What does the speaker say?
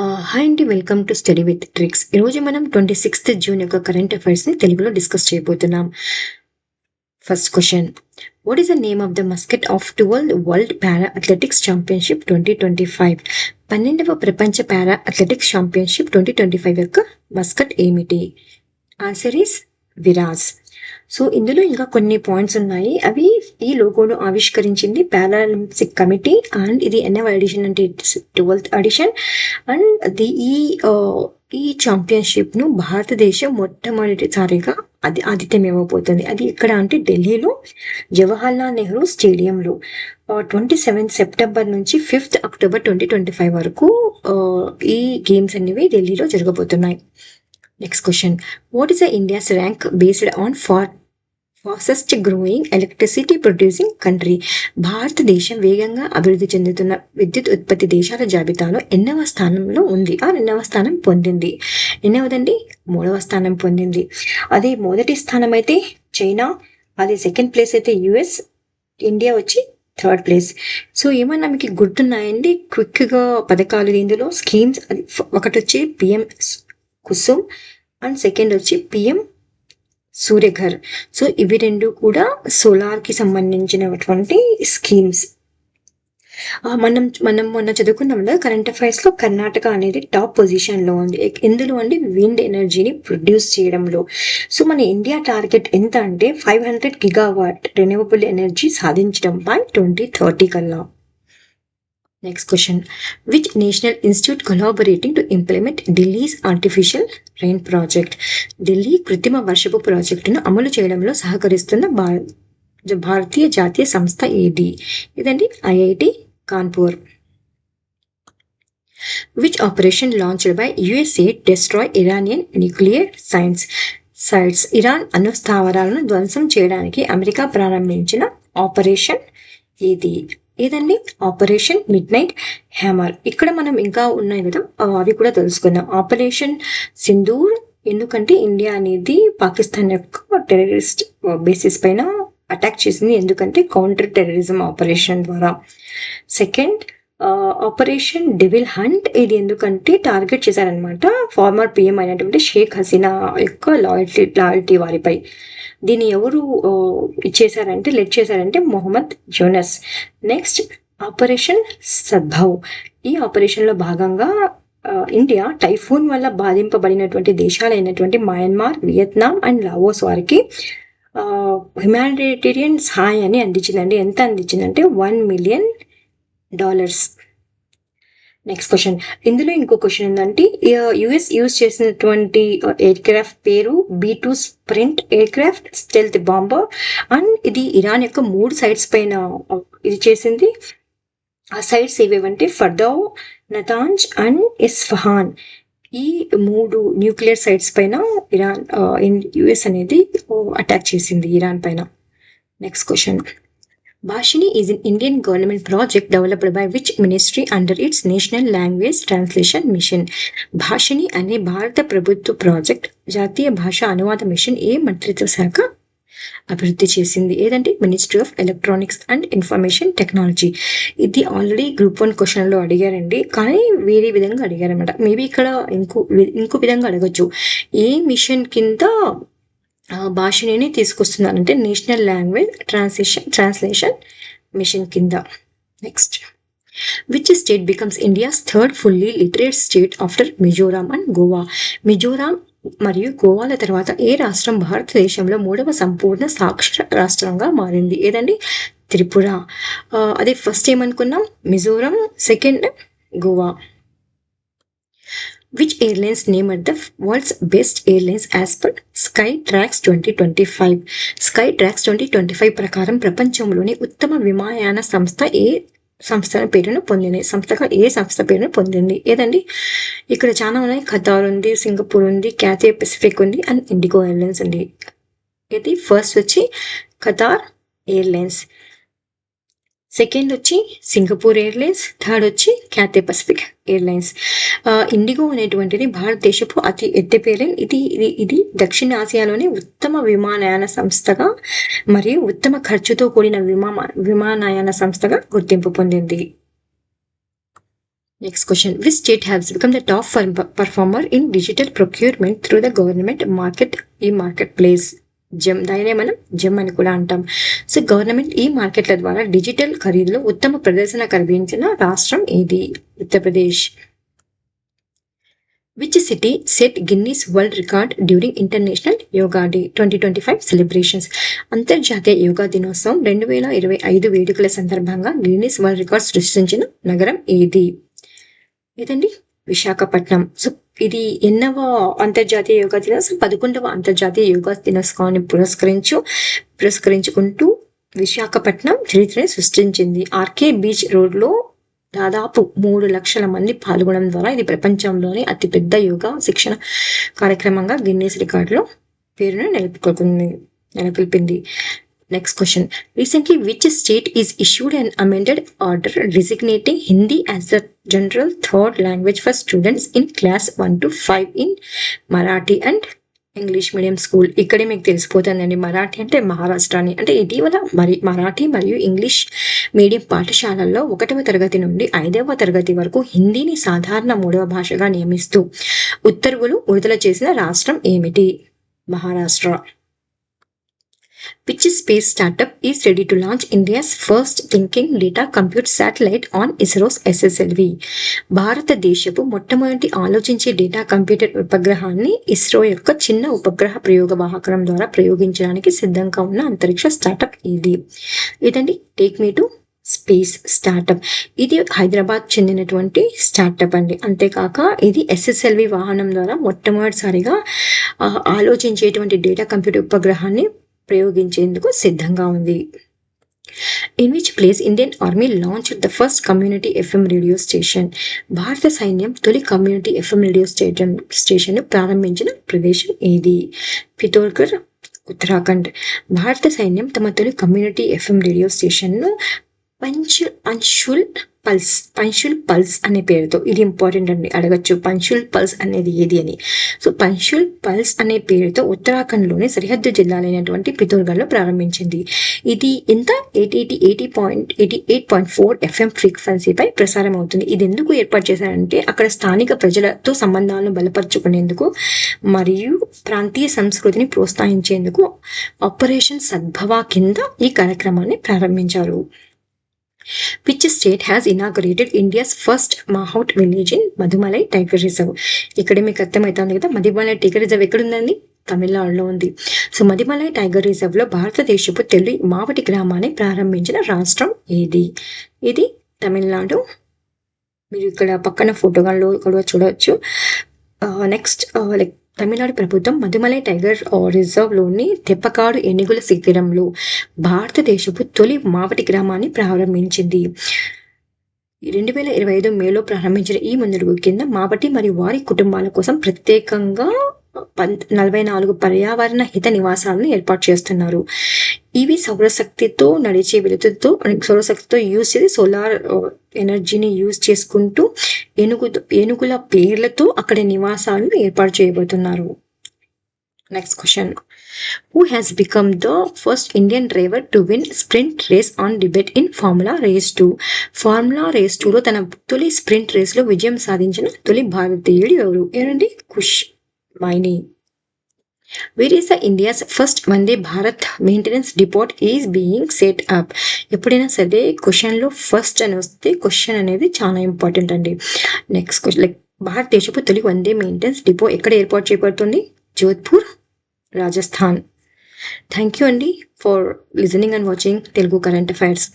Hi అండి welcome to study with tricks ఈరోజు మనం ట్వంటీ సిక్స్త్ జూన్ యొక్క కరెంట్ అఫైర్స్ని తెలుగులో డిస్కస్ చేయబోతున్నాం. First question what is the name of the mascot of twelve world para athletics championship twenty twenty five పన్నెండవ ప్రపంచ para athletics championship twenty twenty five యొక్క mascot ఏమిటి? Answer is Viraj. సో ఇందులో ఇంకా కొన్ని పాయింట్స్ ఉన్నాయి. అవి ఈ లోగోను ఆవిష్కరించింది పారాలింపిక్ కమిటీ అండ్ ఇది ఎన్నవ ఎడిషన్ అంటే ట్వెల్త్ ఎడిషన్ అండ్ ది ఈ ఈ ఛాంపియన్షిప్ను భారతదేశం మొట్టమొదటిసారిగా అది ఆతిథ్యం ఇవ్వబోతుంది అది ఎక్కడ అంటే ఢిల్లీలో జవహర్లాల్ నెహ్రూ స్టేడియంలో. ట్వంటీ సెవెన్ సెప్టెంబర్ నుంచి fifth October twenty twenty five వరకు ఈ గేమ్స్ అనేవి ఢిల్లీలో జరగబోతున్నాయి. Next question what is the India's rank based on far fastest growing electricity producing country భారతదేశం వేగంగా అభివృద్ధి చెందుతున్న విద్యుత్ ఉత్పత్తి దేశాల జాబితాలో ఎన్నవ స్థానంలో ఉంది. ఆ రెండవ స్థానం పొందింది. ఎన్నవదండి మూడవ స్థానం పొందింది. అదే మొదటి స్థానం అయితే చైనా అదే సెకండ్ ప్లేస్ అయితే యుఎస్ ఇండియా వచ్చి థర్డ్ ప్లేస్. సో ఏమన్నా మీకు గుర్తున్నాయండి? క్విక్గా పథకాలు ఇందులో స్కీమ్స్ ఒకటి వచ్చి పిఎం కుసుమ్ అండ్ సెకండ్ వచ్చి పిఎం సూర్యఘర్. సో ఇవి రెండు కూడా సోలార్కి సంబంధించినటువంటి స్కీమ్స్. మనం మనం మొన్న చదువుకున్నాం కదా కరెంట్ అఫైర్స్లో కర్ణాటక అనేది టాప్ పొజిషన్లో ఉంది. ఎందులో అండి విండ్ ఎనర్జీని ప్రొడ్యూస్ చేయడంలో. సో మన ఇండియా టార్గెట్ ఎంత అంటే five hundred gigawatt renewable energy సాధించడం బై ట్వంటీ థర్టీ కల్లా. Next question which national institute collaborating to implement Delhi's artificial rain project Delhi కృత్రిమ వర్షపు ప్రాజెక్టును అమలు చేయడంలో సహకరిస్తున్న భారతీయ జాతీయ సంస్థ ఏది ఇదండి IIT Kanpur. Which operation launched by USA destroy Iranian nuclear science sites Iran అనుస్థావరాలను ధ్వంసం చేయడానికి అమెరికా ప్రారంభించిన ఆపరేషన్ ఇది ఏదండి? Operation midnight hammer. ఇక్కడ మనం ఇంకా ఉన్నాయి కదా అవి కూడా తెలుసుకుందాం. ఆపరేషన్ సింధూర్ ఎందుకంటే ఇండియా అనేది పాకిస్తాన్ యొక్క టెర్రరిస్ట్ బేసిస్ పైన అటాక్ చేసింది. ఎందుకంటే కౌంటర్ టెర్రరిజం ఆపరేషన్ ద్వారా. సెకండ్ ఆపరేషన్ డెవిల్ హంట్ ఇది ఎందుకంటే టార్గెట్ చేశారనమాట ఫార్మర్ పిఎం అయినటువంటి షేక్ హసీనా యొక్క లాయల్టీ లాయల్టీ వారిపై. దీన్ని ఎవరు ఇచ్చేసారంటే లెట్ చేశారంటే మొహమ్మద్ జోనస్ నెక్స్ట్ ఆపరేషన్ సద్భావ్. ఈ ఆపరేషన్లో భాగంగా ఇండియా టైఫూన్ వల్ల బాధింపబడినటువంటి దేశాలైనటువంటి మయన్మార్ వియత్నాం అండ్ లావోస్ వారికి హ్యుమానిటేరియన్ సహాయాన్ని అందించిందండి. ఎంత అందించిందంటే one million dollars next question ఇందులో ఇంకో క్వశ్చన్ ఏంటంటే యుఎస్ యూజ్ చేసినటువంటి uh, ఎయిర్ క్రాఫ్ట్ పేరు B two spirit aircraft stealth bomber and ఇది ఇరాన్ యొక్క మూడు సైట్స్ పైన uh, ఇది చేసింది. ఆ సైట్స్ ఏవేవంటే ఫర్దౌ నతాంజ్ అండ్ ఇస్ఫహాన్ ఈ మూడు న్యూక్లియర్ సైట్స్ పైన ఇరాన్ యుఎస్ uh, అనేది అటాక్ చేసింది ఇరాన్ పైన. Next question Bhashini is an Indian government project developed by which ministry under its National Language Translation Mission. Bhashini అనే భారత ప్రభుత్వ ప్రాజెక్ట్ జాతీయ భాష అనువాద మిషన్ ఏ మంత్రిత్వ శాఖ అభివృద్ధి చేసింది. ఏదంటే ministry of electronics and information technology ఇది ఆల్రెడీ గ్రూప్ వన్ క్వశ్చన్లో అడిగారండి. కానీ వేరే విధంగా అడిగారనమాట మేబీ ఇక్కడ ఇంకో ఇంకో విధంగా అడగచ్చు. ఏ మిషన్ కింద భాషని తీసుకొస్తున్నారు అంటే national language translation translation mission కింద. Next which state becomes India's third fully literate state after Mizoram and Goa Mizoram మరియు గోవాల తర్వాత ఏ రాష్ట్రం భారతదేశంలో మూడవ సంపూర్ణ సాక్షర రాష్ట్రంగా మారింది? ఏదండి? త్రిపుర. అదే ఫస్ట్ ఏమనుకున్నాం? Mizoram second Goa which airlines named the world's best airlines as per Skytrax twenty twenty five Skytrax twenty twenty five ప్రకారం ప్రపంచంలోని ఉత్తమ విమానయాన సంస్థ ఏ సంస్థ పేరును పొందింది. సంస్థగా ఏ సంస్థ పేరును పొందింది? ఏదండి? ఇక్కడ చాలా ఉన్నాయి. ఖతార్ ఉంది సింగపూర్ ఉంది క్యాథే పెసిఫిక్ ఉంది అండ్ ఇండిగో ఎయిర్లైన్స్ ఉంది. ఇది ఫస్ట్ వచ్చి ఖతార్ ఎయిర్లైన్స్. సెకండ్ వచ్చి సింగపూర్ ఎయిర్లైన్స్ థర్డ్ వచ్చి క్యాథే పసిఫిక్ ఎయిర్లైన్స్. ఇండిగో అనేటువంటిది భారతదేశపు అతి ఎత్తి ఎయిర్లైన్ ఇది ఇది ఇది దక్షిణ ఆసియాలోని ఉత్తమ విమానయాన సంస్థగా మరియు ఉత్తమ ఖర్చుతో కూడిన విమా విమానయాన సంస్థగా గుర్తింపు పొందింది. Next question. Which state has the top for performer in digital procurement through the government market e marketplace GeM దానినే మనం జమ్ అని కూడా అంటాం. సో గవర్నమెంట్ ఈ మార్కెట్ల ద్వారా డిజిటల్ ఖరీదులో ఉత్తమ ప్రదర్శన కలిగించిన రాష్ట్రం ఏది? Uttar Pradesh. Which city set Guinness world record during international yoga day twenty twenty five celebrations అంతర్జాతీయ యోగా దినోత్సవం రెండు వేల ఇరవై ఐదు వేడుకల సందర్భంగా గిన్నీస్ వరల్డ్ రికార్డ్ సృష్టించిన నగరం ఏది? ఏదండి? విశాఖపట్నం. సో ఇది ఎన్నవ అంతర్జాతీయ యోగా దినోత్సవం పదకొండవ అంతర్జాతీయ యోగా దినోత్సవాన్ని పురస్కరించు పురస్కరించుకుంటూ విశాఖపట్నం చరిత్రని సృష్టించింది. ఆర్కే బీచ్ రోడ్లో దాదాపు మూడు లక్షల మంది పాల్గొనడం ద్వారా ఇది ప్రపంచంలోని అతిపెద్ద యోగా శిక్షణ కార్యక్రమంగా గిన్నీస్ రికార్డులో పేరును నిలుపుకుంది నెలకొల్పింది. Next question recently which state is issued and amended order designating Hindi as the general third language for students in class one to five in Marathi and English medium school ఇక్కడే మీకు తెలిసిపోతుందండి. మరాఠీ అంటే మహారాష్ట్రాని అంటే ఇటీవల మరి మరాఠీ మరియు ఇంగ్లీష్ మీడియం పాఠశాలల్లో ఒకటవ తరగతి నుండి ఐదవ తరగతి వరకు హిందీని సాధారణ మూడవ భాషగా నియమిస్తూ ఉత్తర్వులు విడుదల చేసిన రాష్ట్రం ఏమిటి? Maharashtra. Which space startup is ready to launch India's first thinking data compute satellite on ISRO's SSLV? భారతదేశపు మొట్టమొదటి ఆలోచించే డేటా కంప్యూటర్ ఉపగ్రహాన్ని ఇస్రో యొక్క చిన్న ఉపగ్రహ ప్రయోగ వాహకరం ద్వారా ప్రయోగించడానికి సిద్ధంగా ఉన్న అంతరిక్ష స్టార్టప్ ఇది. ఇదండి take me to space startup ఇది హైదరాబాద్ చెందినటువంటి స్టార్టప్ అండి. అంతేకాక ఇది ఎస్ఎస్ఎల్వి వాహనం ద్వారా మొట్టమొదటిసారిగా ఆలోచించేటువంటి డేటా కంప్యూటర్ ఉపగ్రహాన్ని ప్రయోగించేందుకు సిద్ధంగా ఉంది. In which place Indian army launch the first community FM radio station భారత సైన్యం తొలి community FM radio station station ప్రారంభించిన ప్రదేశం ఏది? పితోర్గర్ ఉత్తరాఖండ్. భారత సైన్యం తమ తొలి కమ్యూనిటీ ఎఫ్ఎం రేడియో స్టేషన్ను పంచుల్ పంచుల్ పల్స్ పంచుల్ పల్స్ అనే పేరుతో ఇది ఇంపార్టెంట్ అండి. అడగచ్చు. పంచుల్ పల్స్ అనేది ఏది అని. సో పంచుల్ పల్స్ అనే పేరుతో ఉత్తరాఖండ్లోని సరిహద్దు జిల్లాలైనటువంటి పితోర్గఢ్లో ప్రారంభించింది. ఇది ఎంత? Eighty eighty point eighty eight point four FM ఫ్రీక్వెన్సీపై ప్రసారం అవుతుంది. ఇది ఎందుకు ఏర్పాటు చేశారంటే అక్కడ స్థానిక ప్రజలతో సంబంధాలను బలపరుచుకునేందుకు మరియు ప్రాంతీయ సంస్కృతిని ప్రోత్సహించేందుకు ఆపరేషన్ సద్భవ కింద ఈ కార్యక్రమాన్ని ప్రారంభించారు. Which state has inaugurated India's first mahout village in Mudumalai tiger reserve ఇక్కడే మీకు అర్థమవుతుంది కదా. మధుమలై టైగర్ రిజర్వ్ ఎక్కడుందండి? తమిళనాడులో ఉంది. సో మధుమలై టైగర్ రిజర్వ్లో భారతదేశపు తెలుగు మావటి గ్రామాన్ని ప్రారంభించిన రాష్ట్రం ఏది? ఇది తమిళనాడు. మీరు ఇక్కడ పక్కన ఫోటోగాల్లో కూడా చూడవచ్చు. Uh, నెక్స్ట్ లైక్ తమిళనాడు ప్రభుత్వం మధుమలై టైగర్ రిజర్వ్లోని తెప్పకాడు ఎన్నిగుల శిఖరంలో భారతదేశపు తొలి మావటి గ్రామాన్ని ప్రారంభించింది. రెండు వేల ఇరవై ఐదు మేలో ప్రారంభించిన ఈ ముందడుగు కింద మావటి మరియు వారి కుటుంబాల కోసం ప్రత్యేకంగా నలభై నాలుగు పర్యావరణ హిత నివాసాలను ఏర్పాటు చేస్తున్నారు. ఇవి సౌరశక్తితో నడిచే వెలుతురుతో సౌరశక్తితో యూజ్ చేసి సోలార్ ఎనర్జీని యూజ్ చేసుకుంటూ ఏనుగు ఏనుగుల పేర్లతో అక్కడ నివాసాలను ఏర్పాటు చేయబోతున్నారు. Next question who has become the first Indian driver to win sprint race on debate in formula race two formula race టూలో తన తొలి స్ప్రింట్ రేస్లో విజయం సాధించిన తొలి భారతీయుడు ఎవరు? ఎవరండి? Kush. Maini. Where is the India's first Vande Bharat maintenance depot is being set up ఎప్పుడైనా సరే క్వశ్చన్లో ఫస్ట్ అని వస్తే క్వశ్చన్ అనేది చాలా ఇంపార్టెంట్ అండి. నెక్స్ట్ క్వశ్చన్ లైక్ భారతదేశపు తొలి వందే మెయింటెనెన్స్ డిపో ఎక్కడ ఏర్పాటు చేయబడుతుంది? జోధ్పూర్ రాజస్థాన్. థ్యాంక్ యూ అండి for listening and watching Telugu current affairs